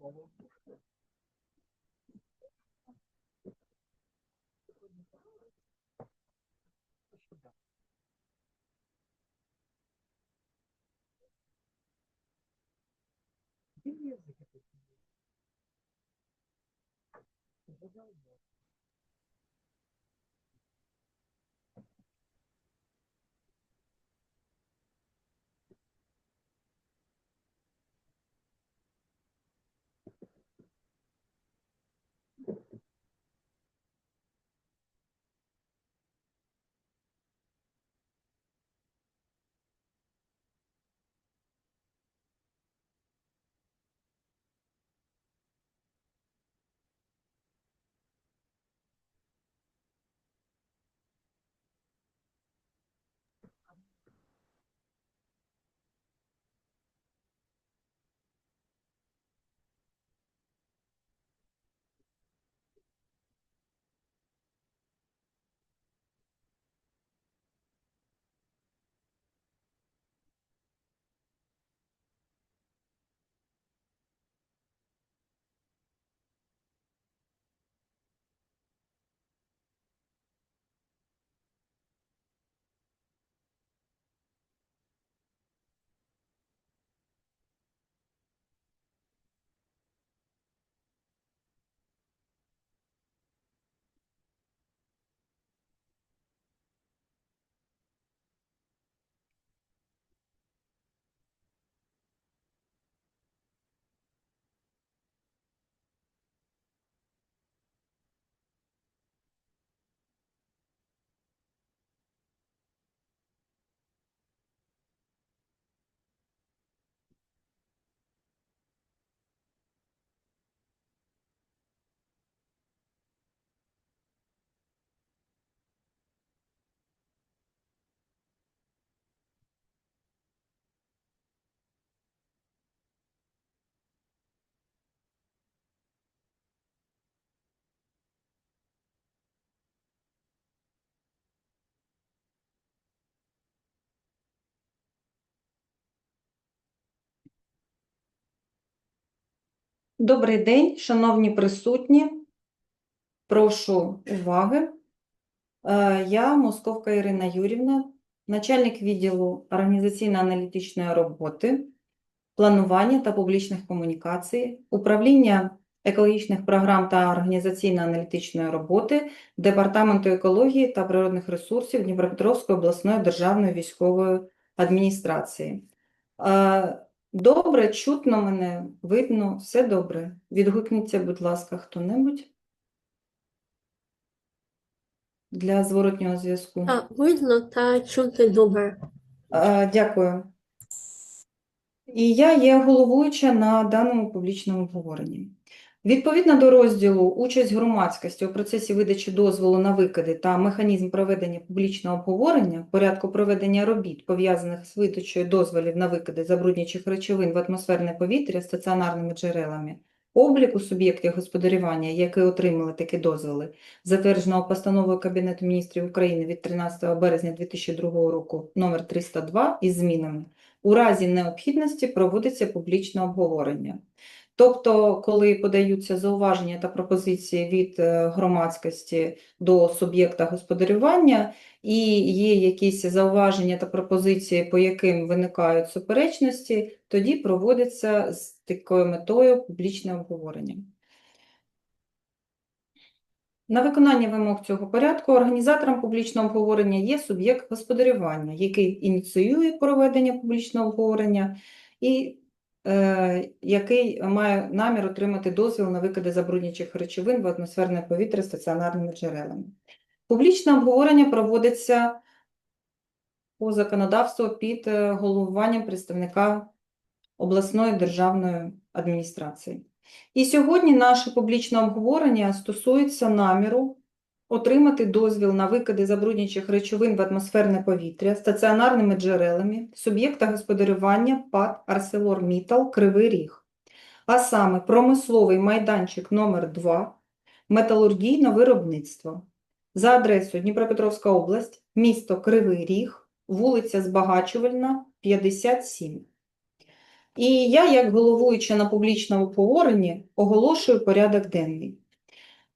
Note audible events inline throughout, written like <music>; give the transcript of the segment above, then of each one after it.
Где язык это? Задолбал. Добрий день, шановні присутні. Прошу уваги. Е, Я Московка Ірина Юрівна, начальник відділу організаційно-аналітичної роботи, планування та публічних комунікацій, управління екологічних програм та організаційно-аналітичної роботи Департаменту екології та природних ресурсів Дніпропетровської обласної державної військової адміністрації. Добре, чутно мене, видно, все добре. Відгукніться, будь ласка, хто-небудь для зворотнього зв'язку. Так, видно та чути добре. А, Дякую. І я є головуюча на даному публічному обговоренні. Відповідно до розділу «Участь громадськості у процесі видачі дозволу на викиди та механізм проведення публічного обговорення, порядку проведення робіт, пов'язаних з видачею дозволів на викиди забруднюючих речовин в атмосферне повітря стаціонарними джерелами, обліку суб'єктів господарювання, які отримали такі дозволи, затвердженого постановою Кабінету міністрів України від 13 березня 2002 року номер 302 із змінами, у разі необхідності проводиться публічне обговорення. Тобто, коли подаються зауваження та пропозиції від е, громадськості до суб'єкта господарювання, і є якісь зауваження та пропозиції, по яким виникають суперечності, тоді проводиться з такою метою публічне обговорення. На виконання вимог цього порядку організатором публічного обговорення є суб'єкт господарювання, який ініціює проведення публічного обговорення і який має намір отримати дозвіл на викиди забруднюючих речовин в атмосферне повітря стаціонарними джерелами. Публічне обговорення проводиться по законодавству під е, головуванням представника обласної державної адміністрації. І сьогодні наше публічне обговорення стосується наміру отримати дозвіл на викиди забруднюючих речовин в атмосферне повітря стаціонарними джерелами суб'єкта господарювання ПАТ «Арселормітал» Кривий Ріг, а саме промисловий майданчик номер 2 металургійне виробництво за адресою Дніпропетровська область, місто Кривий Ріг, вулиця Збагачувальна, 57. І я, як головуюча на публічному обговоренні, оголошую порядок денний.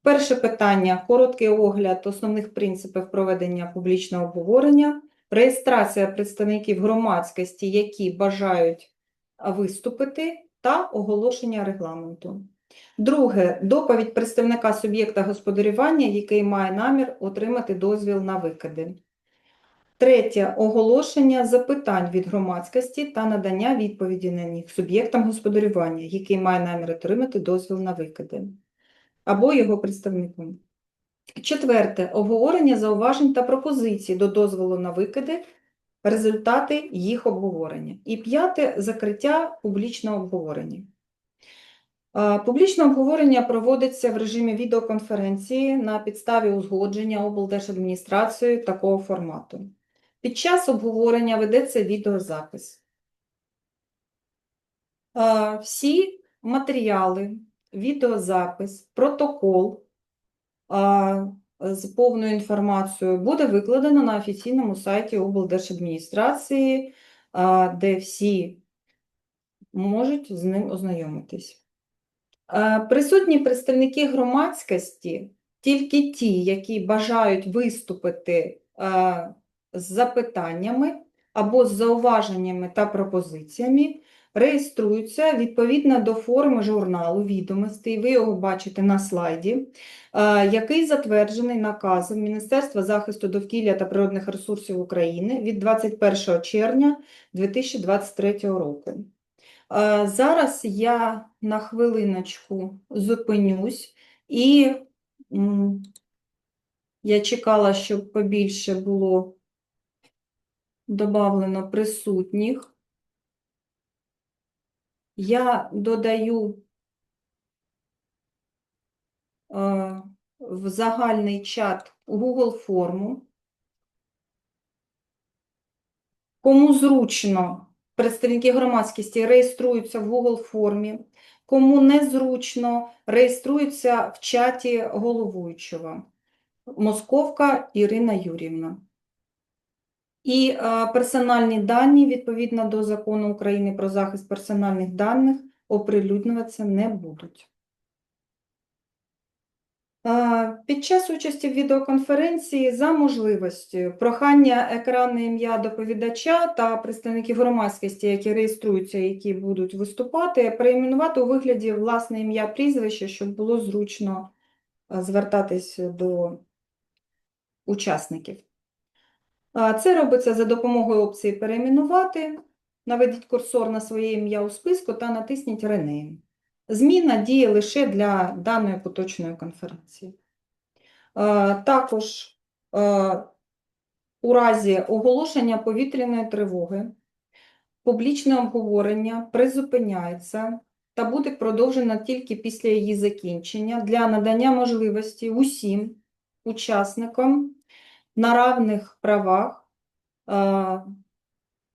Перше питання короткий огляд основних принципів проведення публічного обговорення, реєстрація представників громадськості, які бажають виступити, та оголошення регламенту. Друге доповідь представника суб'єкта господарювання, який має намір отримати дозвіл на викиди. Третє оголошення запитань від громадськості та надання відповіді на них суб'єктам господарювання, який має намір отримати дозвіл на викиди або його представником. Четверте обговорення зауважень та пропозицій до дозволу на викиди, результати їх обговорення. І п'яте закриття публічного обговорення. Публічне обговорення проводиться в режимі відеоконференції на підставі узгодження облдержадміністрацією такого формату. Під час обговорення ведеться відеозапис. Всі матеріали, відеозапис, протокол е, з повною інформацією буде викладено на офіційному сайті облдержадміністрації, е, де всі можуть з ним ознайомитись. Е, Присутні представники громадськості, тільки ті, які бажають виступити е, з запитаннями або з зауваженнями та пропозиціями, реєструються відповідно до форми журналу відомостей. Ви його бачите на слайді, е, який затверджений наказом Міністерства захисту довкілля та природних ресурсів України від 21 червня 2023 року. Е, Зараз я на хвилиночку зупинюсь і я чекала, щоб побільше було додавлено присутніх. Я додаю е, в загальний чат Google форму. Кому зручно, представники громадськості реєструються в Google формі, кому незручно, реєструються в чаті головуючого. Московка Ірина Юрівна. І е, персональні дані, відповідно до Закону України про захист персональних даних, оприлюднюватися не будуть. Е, Під час участі в відеоконференції за можливості прохання екранне ім'я доповідача та представників громадськості, які реєструються, які будуть виступати, перейменувати у вигляді власне ім'я прізвище, щоб було зручно е, звертатись до учасників. Це робиться за допомогою опції перейменувати. Наведіть курсор на своє ім'я у списку та натисніть Rename. Зміна діє лише для даної поточної конференції. Також у разі оголошення повітряної тривоги публічне обговорення призупиняється та буде продовжено тільки після її закінчення для надання можливості усім учасникам на равних правах е,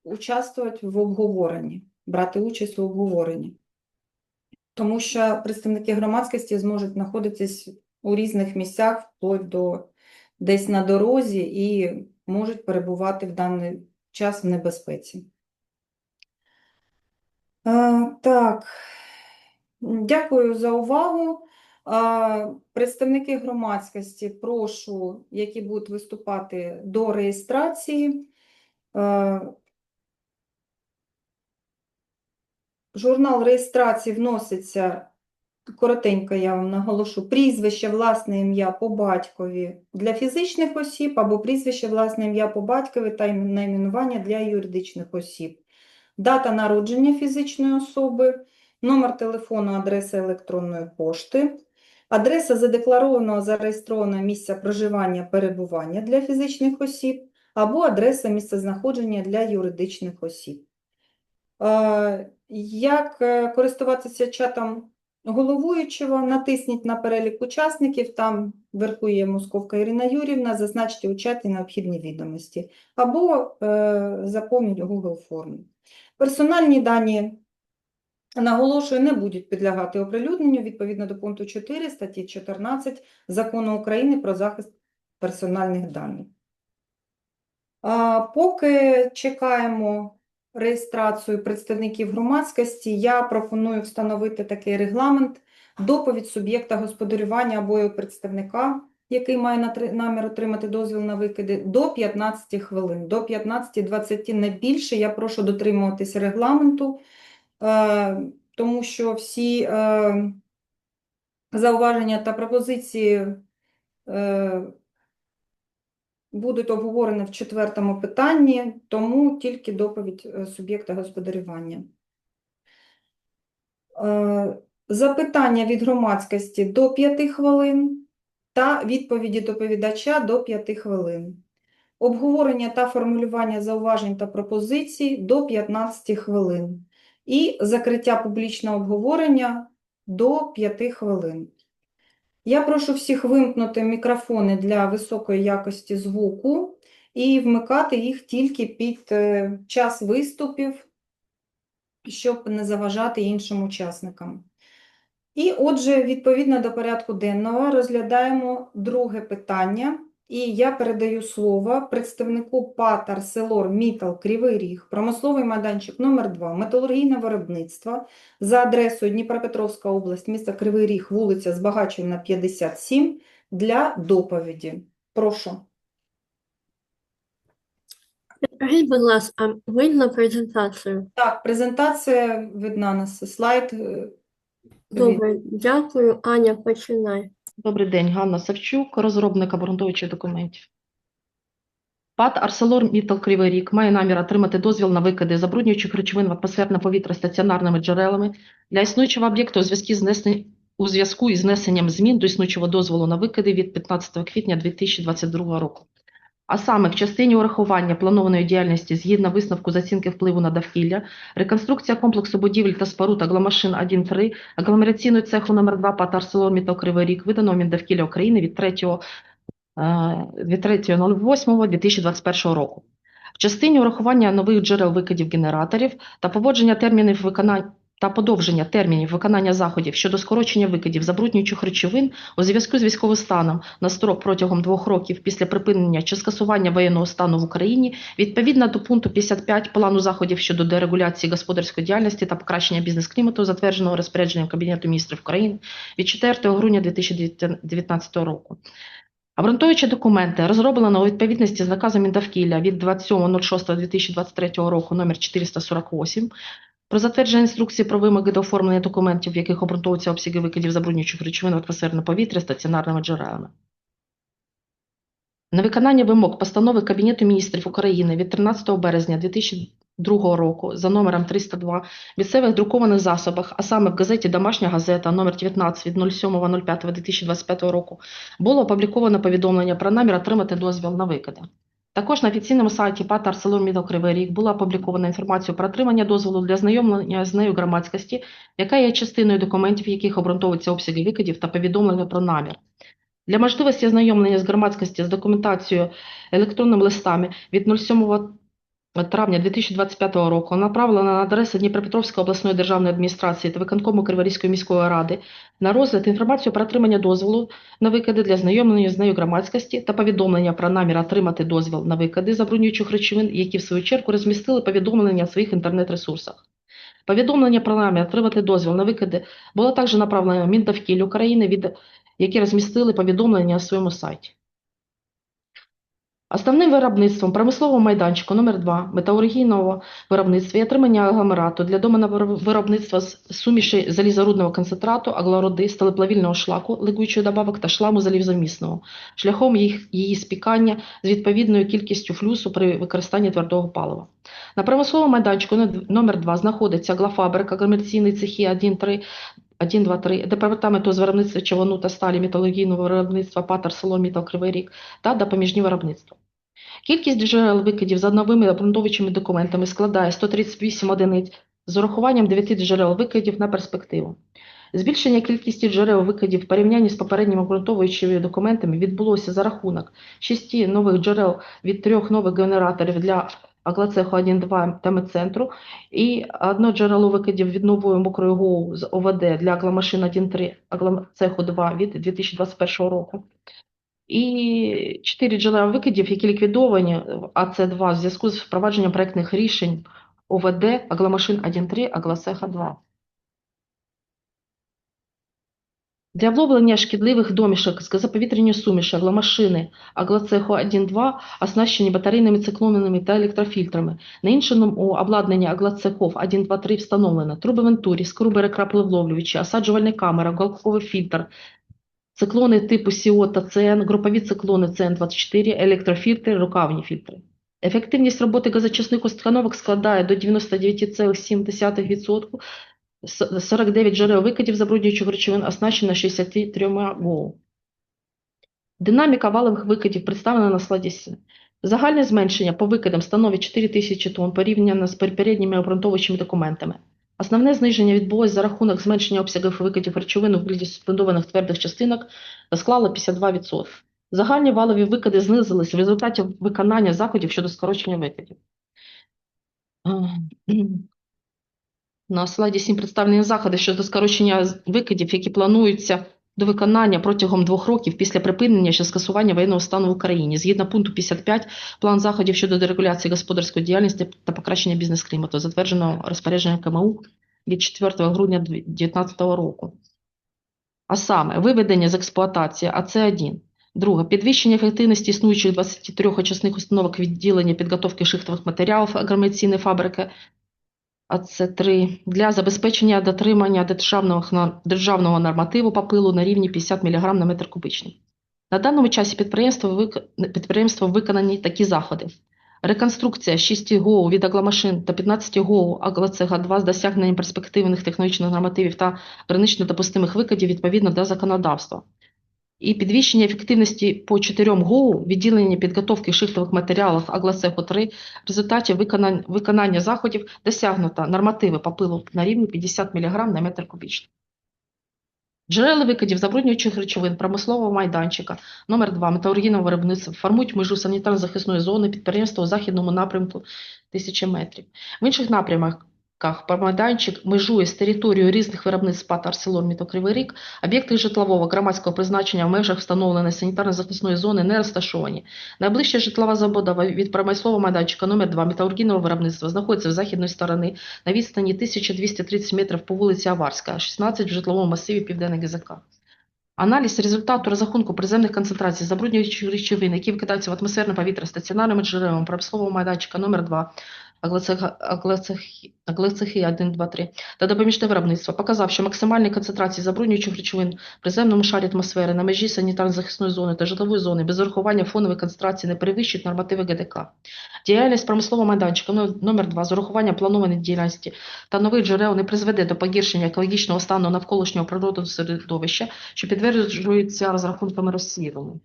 участвувати в обговоренні, брати участь в обговоренні. Тому що представники громадськості зможуть знаходитись у різних місцях, вплоть до десь на дорозі, і можуть перебувати в даний час в небезпеці. Е, так, дякую за увагу. Представники громадськості, прошу, які будуть виступати до реєстрації. Журнал реєстрації вноситься, коротенько я вам наголошу, прізвище, власне ім'я по батькові для фізичних осіб або прізвище, власне ім'я по батькові та найменування для юридичних осіб. Дата народження фізичної особи, номер телефону, адреса електронної пошти. Адреса задекларованого зареєстрованого місця проживання перебування для фізичних осіб або адреса місцезнаходження для юридичних осіб. Е, Як е, користуватися чатом головуючого? Натисніть на перелік учасників, там вверху є Московка Ірина Юрівна, зазначте у чаті необхідні відомості, або е, заповніть Google форму. Персональні дані Наголошую, не будуть підлягати оприлюдненню відповідно до пункту 4 статті 14 Закону України про захист персональних даних. А, Поки чекаємо реєстрацію представників громадськості, я пропоную встановити такий регламент. Доповідь суб'єкта господарювання або його представника, який має намір отримати дозвіл на викиди, до 15 хвилин. До 15-20 не більше. Я прошу дотримуватися регламенту, тому що всі е, зауваження та пропозиції е, будуть обговорені в четвертому питанні, тому тільки доповідь е, суб'єкта господарювання. Е, Запитання від громадськості до 5 хвилин та відповіді доповідача до 5 хвилин. Обговорення та формулювання зауважень та пропозицій до 15 хвилин. І закриття публічного обговорення до 5 хвилин. Я прошу всіх вимкнути мікрофони для високої якості звуку і вмикати їх тільки під е, час виступів, щоб не заважати іншим учасникам. І отже, відповідно до порядку денного, розглядаємо друге питання. І я передаю слово представнику ПАТ «Арселор Мітал Кривий Ріг, промисловий майданчик номер 2 металургійне виробництво за адресою Дніпропетровська область, місто Кривий Ріг, вулиця Збагачувальна, 57 для доповіді. Прошу. Скажіть, будь ласка, видно презентацію? Так, презентація видна на слайд. е, Добре, дякую. Аня, починай. Добрий день, Ганна Савчук, розробник обґрунтовуючих документів. ПАТ «Арселор-Міттал Кривий Рік має намір отримати дозвіл на викиди забруднюючих речовин в атмосферне повітря стаціонарними джерелами для існуючого об'єкту у зв'язку із внесенням змін до існуючого дозволу на викиди від 15 квітня 2022 року. А саме в частині урахування планованої діяльності згідно висновку з оцінки впливу на довкілля, реконструкція комплексу будівель та споруд агломашин 1-3 агломераційного цеху номер 2 ПАТ «Арселор-Міттал Кривий Ріг» видано Міндовкілля України від 3 е, 3.08.2021 року. В частині урахування нових джерел викидів генераторів та поводження термінів виконання та подовження термінів виконання заходів щодо скорочення викидів забруднюючих речовин у зв'язку з військовим станом на строк протягом двох років після припинення чи скасування воєнного стану в Україні відповідно до пункту 55 плану заходів щодо дерегуляції господарської діяльності та покращення бізнес-клімату, затвердженого розпорядженням Кабінету міністрів України від 4 грудня 2019 року. Обґрунтовуючи документи, розроблено у відповідності з наказом Міндовкілля від 27.06.2023 року номер 448 про затвердження інструкції про вимоги до оформлення документів, в яких обґрунтовуються обсяги викидів забруднюючих речовин в атмосферне повітря стаціонарними джерелами. На виконання вимог постанови Кабінету міністрів України від 13 березня 2002 року за номером 302 в місцевих друкованих засобах, а саме в газеті Домашня газета номер 19 від 07.05.2025 року, було опубліковано повідомлення про намір отримати дозвіл на викиди. Також на офіційному сайті ПАТ «Арселор Кривий Ріг» була опублікована інформація про отримання дозволу для знайомлення з нею громадськості, яка є частиною документів, в яких обґрунтовуються обсяги викидів та повідомлення про намір. Для можливості ознайомлення з громадськості з документацією електронними листами від 07 травня 2025 року направлена на адресу Дніпропетровської обласної державної адміністрації та виконкому Криворізької міської ради на розгляд інформацію про отримання дозволу на викиди для знайомлення з нею громадськості та повідомлення про намір отримати дозвіл на викиди забруднюючих речовин, які в свою чергу розмістили повідомлення на своїх інтернет-ресурсах. Повідомлення про намір отримати дозвіл на викиди було також направлено в Міндовкіль України, від, які розмістили повідомлення на своєму сайті. Основним виробництвом промислового майданчику номер 2 металургійного виробництва і отримання агломерату для домовиробництва з суміші залізорудного концентрату, аглороди, сталеплавільного шлаку, ликуючої добавок та шламу залізомісного, шляхом їх, її спікання з відповідною кількістю флюсу при використанні твердого палива. На промисловому майданчику номер 2 знаходиться аглофабрика, комерційний цехи 1-3, 1, 2, 3, департаменту з виробництва човану та сталі металургійного виробництва Патер, село Мітал Кривий Ріг та допоміжні виробництва. Кількість джерел викидів за новими обґрунтовуючими документами складає 138 одиниць з урахуванням 9 джерел викидів на перспективу. Збільшення кількості джерел викидів в порівнянні з попередніми обґрунтовуючими документами відбулося за рахунок 6 нових джерел від 3 нових генераторів для аглоцеху 1-2 та і одне джерело викидів від нової мокрої ГОУ з ОВД для агломашин 1-3 аглоцеху 2 від 2021 року. І чотири джерела викидів, які ліквідовані в АЦ2 в зв'язку з впровадженням проектних рішень ОВД, Агломашин 1.3, Аглоцеха 2. Для вловлення шкідливих домішок з газоповітряної суміші агломашини Аглоцеху 1.2 оснащені батарейними циклонними та електрофільтрами. На іншому обладнанні аглоцехов 1, 2, 3 встановлено труби вентурі, скрубери краплевловлювачі, осаджувальна камера, галковий фільтр, циклони типу СІО та ЦН, групові циклони ЦН24, електрофільтри, рукавні фільтри. Ефективність роботи газочисних установок складає до 99,7%, С- 49 джерел викидів забруднюючих речовин оснащено 63 ГОУ. Динаміка валових викидів представлена на слайді С. Загальне зменшення по викидам становить 4 тисячі тонн порівняно з попередніми обґрунтовуючими документами. Основне зниження відбулось за рахунок зменшення обсягів викидів речовин у вигляді суспендованих твердих частинок та склало 52%. Загальні валові викиди знизились в результаті виконання заходів щодо скорочення викидів. На слайді 7 представлені заходи щодо скорочення викидів, які плануються до виконання протягом двох років після припинення чи скасування воєнного стану в Україні. Згідно пункту 55, план заходів щодо дерегуляції господарської діяльності та покращення бізнес-клімату, затвердженого розпорядженням КМУ від 4 грудня 2019 року. А саме, виведення з експлуатації АЦ-1. Друге, підвищення ефективності існуючих 23 очисних установок відділення підготовки шихтових матеріалів агромедиційної фабрики АЦ3 для забезпечення дотримання державного, державного нормативу по пилу на рівні 50 мг на метр кубічний. На даному часі підприємство, підприємством виконані такі заходи. Реконструкція 6 ГОУ від агломашин та 15 ГОУ аглоцега-2 з досягненням перспективних технологічних нормативів та гранично допустимих викидів відповідно до законодавства. І підвищення ефективності по 4 ГОУ відділення підготовки шихтових матеріалів аглоцеху 3 в результаті виконання, виконання заходів досягнуто нормативи по пилу на рівні 50 мг на метр кубічний. Джерела викидів забруднюючих речовин промислового майданчика номер 2 металургійного виробництва формують межу санітарно-захисної зони підприємства у західному напрямку 1000 метрів. В інших напрямках майданчик межує з територією різних виробництв ПАТ «Арселор» Кривий Ріг, об'єкти житлового громадського призначення в межах встановленої санітарно-захисної зони не розташовані. Найближча житлова забудова від промислового майданчика номер 2 металургійного виробництва знаходиться з західної сторони на відстані 1230 метрів по вулиці Аварська, 16 в житловому масиві Південний ГЗК. Аналіз результату розрахунку приземних концентрацій забруднюючих речовин, які викидаються в атмосферне повітря стаціонарними джерелами промислового майданчика номер 2 аглоцехи 1, 2, 3 та допоміжне виробництво показав, що максимальні концентрації забруднюючих речовин в приземному шарі атмосфери на межі санітарно-захисної зони та житлової зони без урахування фонової концентрації не перевищують нормативи ГДК. Діяльність промислового майданчика но- номер 2 з урахуванням планованої діяльності та нових джерел не призведе до погіршення екологічного стану навколишнього природного середовища, що підтверджується розрахунками розслідування.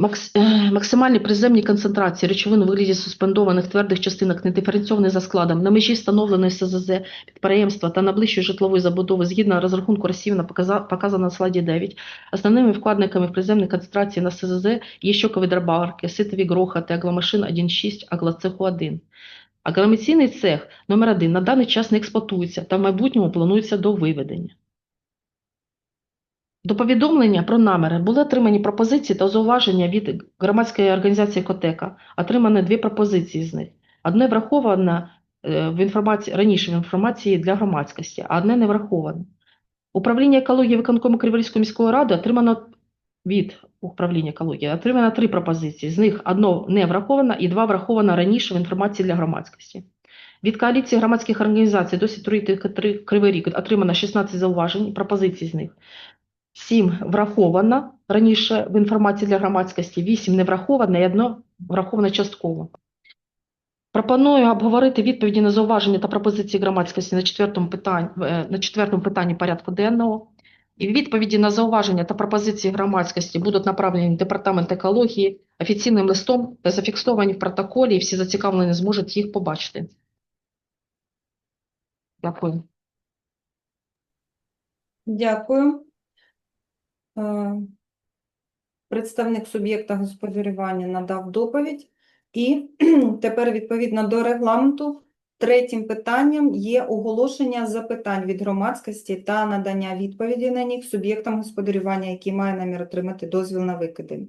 Е, Максимальні приземні концентрації речовин у вигляді суспендованих твердих частинок недиференційованих за складом на межі встановленої СЗЗ підприємства та найближчої житлової забудови згідно розрахунку розсівна показа... показана на слайді 9. Основними вкладниками в приземних концентрації на СЗЗ є щокові дробарки, ситові грохати, агломашин 1.6, аглоцеху 1. Агромеційний цех номер 1 на даний час не експлуатується та в майбутньому планується до виведення. До повідомлення про наміри були отримані пропозиції та зауваження від громадської організації Котека. Отримано дві пропозиції з них. Одне враховано е, в інформації раніше в інформації для громадськості, а одне не враховано. Управління екології виконкому Криворізької міської ради отримано від управління екології отримано три пропозиції. З них одно не враховано і два враховано раніше в інформації для громадськості. Від коаліції громадських організацій труїти Кривий Ріг отримано 16 зауважень, пропозицій з них. 7 враховано раніше в інформації для громадськості, 8 не враховано і 1 враховано частково. Пропоную обговорити відповіді на зауваження та пропозиції громадськості на четвертому питанні, на четвертому питанні порядку денного. І відповіді на зауваження та пропозиції громадськості будуть направлені в Департамент екології офіційним листом та зафіксовані в протоколі, і всі зацікавлені зможуть їх побачити. Дякую. Дякую. Е, Представник суб'єкта господарювання надав доповідь. І <clears throat> тепер, відповідно до регламенту, третім питанням є оголошення запитань від громадськості та надання відповіді на них суб'єктам господарювання, які має намір отримати дозвіл на викиди.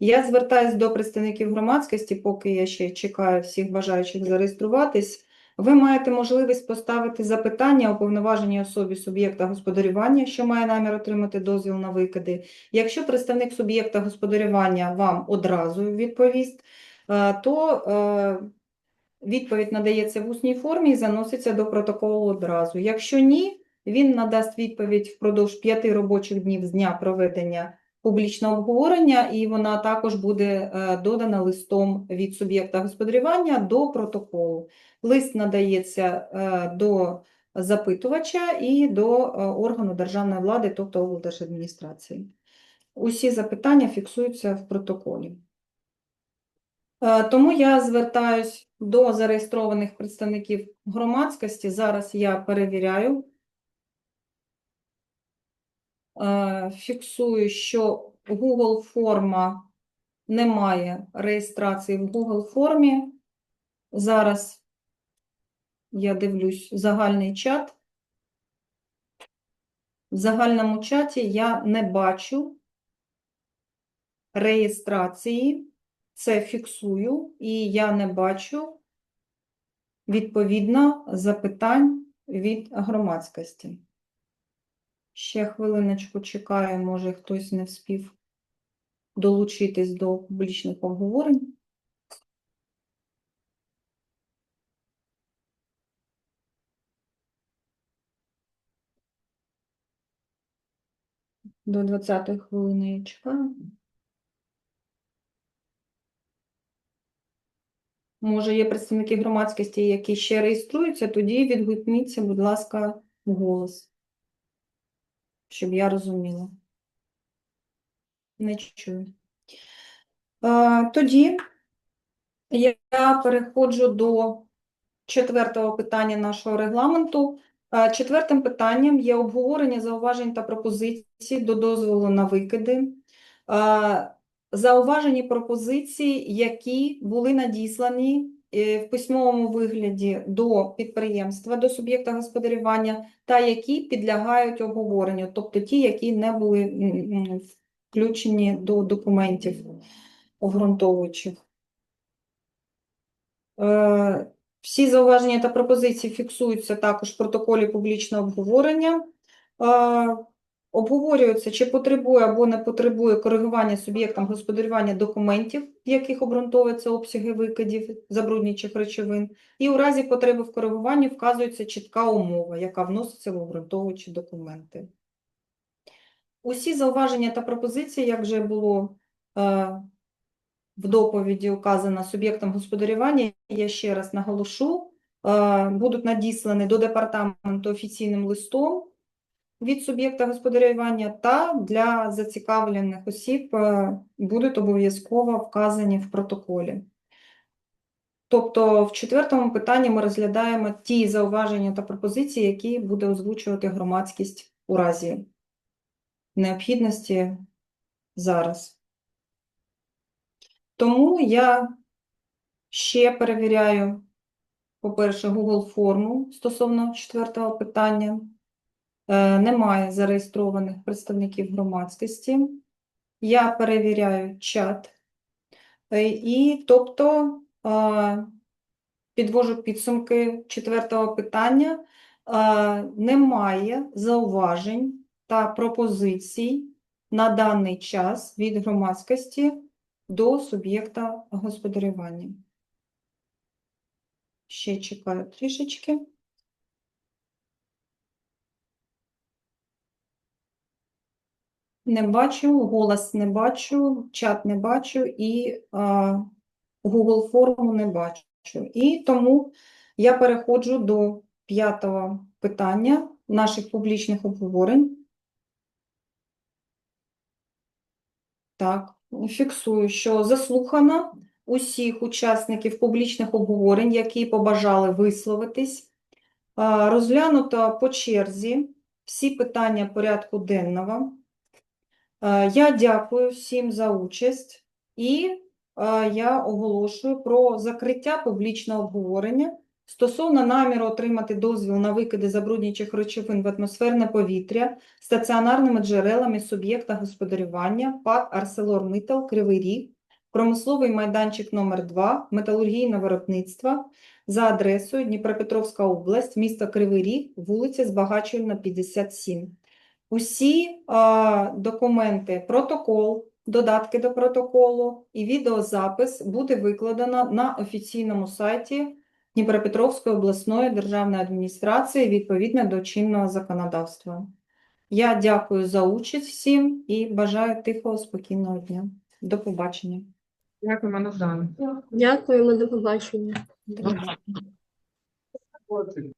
Я звертаюся до представників громадськості, поки я ще чекаю всіх бажаючих зареєструватись. Ви маєте можливість поставити запитання уповноваженій особі суб'єкта господарювання, що має намір отримати дозвіл на викиди. Якщо представник суб'єкта господарювання вам одразу відповість, е, то е, відповідь надається в усній формі і заноситься до протоколу одразу. Якщо ні, він надасть відповідь впродовж п'яти робочих днів з дня проведення публічного обговорення, і вона також буде е, додана листом від суб'єкта господарювання до протоколу. Лист надається е, до запитувача і до е, органу державної влади, тобто облдержадміністрації. Усі запитання фіксуються в протоколі. Тому я звертаюсь до зареєстрованих представників громадськості. Зараз я перевіряю. Е, Фіксую, що Google форма немає реєстрації в Google формі. Зараз я дивлюсь загальний чат. В загальному чаті я не бачу реєстрації. Це фіксую, і я не бачу відповідно запитань від громадськості. Ще хвилиночку чекаю, може хтось не вспів долучитись до публічних обговорень. До 20-ї хвилини я чекаю. Може, є представники громадськості, які ще реєструються, тоді відгукніться, будь ласка, в голос, щоб я розуміла. Не чую. Тоді я переходжу до четвертого питання нашого регламенту. Четвертим питанням є обговорення зауважень та пропозицій до дозволу на викиди. Зауважені пропозиції, які були надіслані в письмовому вигляді до підприємства, до суб'єкта господарювання, та які підлягають обговоренню, тобто ті, які не були включені до документів обґрунтовуючих. Е, Всі зауваження та пропозиції фіксуються також в протоколі публічного обговорення. Обговорюється, чи потребує або не потребує коригування суб'єктам господарювання документів, в яких обґрунтовуються обсяги викидів забруднюючих речовин, і у разі потреби в коригуванні вказується чітка умова, яка вноситься в обґрунтовуючі документи. Усі зауваження та пропозиції, як вже було е, в доповіді указано суб'єктам господарювання, я ще раз наголошу, е, будуть надіслані до департаменту офіційним листом від суб'єкта господарювання та для зацікавлених осіб е, будуть обов'язково вказані в протоколі. Тобто в четвертому питанні ми розглядаємо ті зауваження та пропозиції, які буде озвучувати громадськість у разі необхідності зараз. Тому я ще перевіряю, по-перше, Google форму стосовно четвертого питання. Е, Немає зареєстрованих представників громадськості. Я перевіряю чат. Е, І, тобто, е, підвожу підсумки четвертого питання. Немає зауважень та пропозицій на даний час від громадськості до суб'єкта господарювання. Ще чекаю трішечки. Не бачу, голос не бачу, чат не бачу і а, Google форму не бачу. І тому я переходжу до п'ятого питання наших публічних обговорень. Так, фіксую, що заслухано усіх учасників публічних обговорень, які побажали висловитись. Розглянуто по черзі всі питання порядку денного. Е, Я дякую всім за участь і е, я оголошую про закриття публічного обговорення стосовно наміру отримати дозвіл на викиди забруднюючих речовин в атмосферне повітря стаціонарними джерелами суб'єкта господарювання ПАТ «Арселормиттал» Кривий Ріг, промисловий майданчик номер 2 металургійного виробництва за адресою Дніпропетровська область, місто Кривий Ріг, вулиця Збагачувальна, 57. Усі а, документи, протокол, додатки до протоколу і відеозапис буде викладено на офіційному сайті Дніпропетровської обласної державної адміністрації відповідно до чинного законодавства. Я дякую за участь всім і бажаю тихого, спокійного дня. До побачення. Дякуємо, Назар. Дякуємо, до побачення. До побачення.